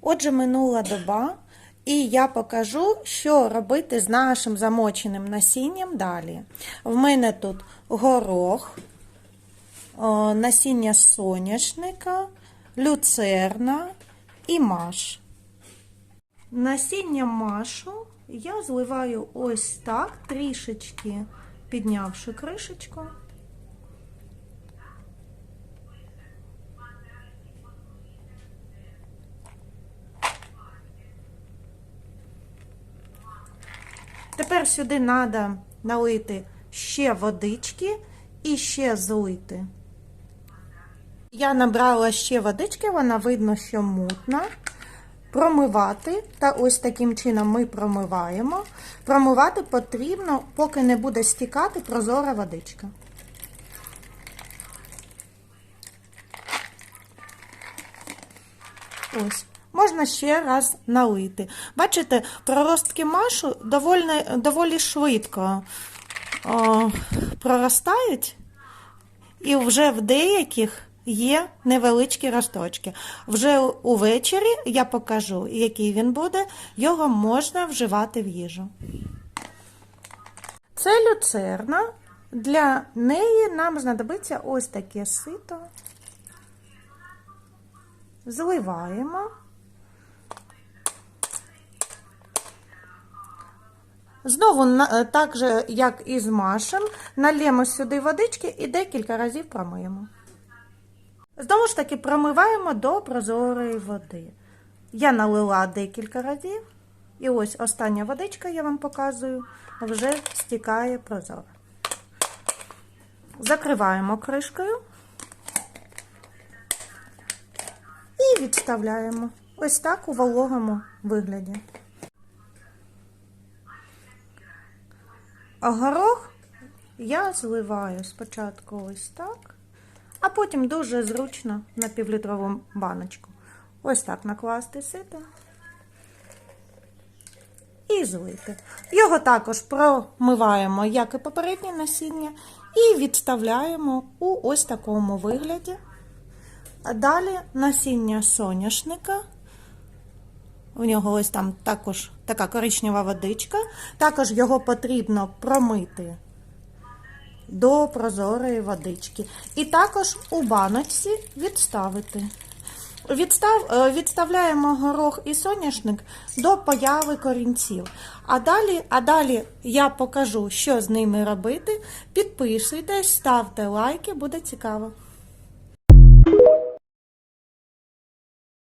Отже, минула доба, і я покажу, що робити з нашим замоченим насінням далі. В мене тут горох, насіння соняшника, люцерна і маш. Насіння машу я зливаю ось так, трішечки піднявши кришечку. Тепер сюди треба налити ще водички і ще злити. Я набрала ще водички, вона видно, що мутна. Промивати, та ось таким чином ми промиваємо. Промивати потрібно, поки не буде стікати прозора водичка. Ось. Можна ще раз налити. Бачите, проростки машу доволі, доволі швидко о, проростають, і вже в деяких є невеличкі росточки. Вже увечері я покажу, який він буде, його можна вживати в їжу. Це люцерна. Для неї нам знадобиться ось таке сито. Зливаємо. Знову, так же, як і з машем, нальємо сюди водички і декілька разів промиємо. Знову ж таки, промиваємо до прозорої води. Я налила декілька разів, і ось остання водичка, я вам показую, вже стікає прозоро. Закриваємо кришкою і відставляємо. Ось так у вологому вигляді. А горох я зливаю спочатку ось так, а потім дуже зручно на півлітрову баночку. Ось так накласти сито і злити. Його також промиваємо, як і попереднє насіння, і відставляємо у ось такому вигляді. Далі насіння соняшника. У нього ось там також така коричнева водичка. Також його потрібно промити до прозорої водички. І також у баночці відставити. Відстав, е, відставляємо горох і соняшник до появи корінців. А далі, а далі я покажу, що з ними робити. Підписуйтесь, ставте лайки, буде цікаво.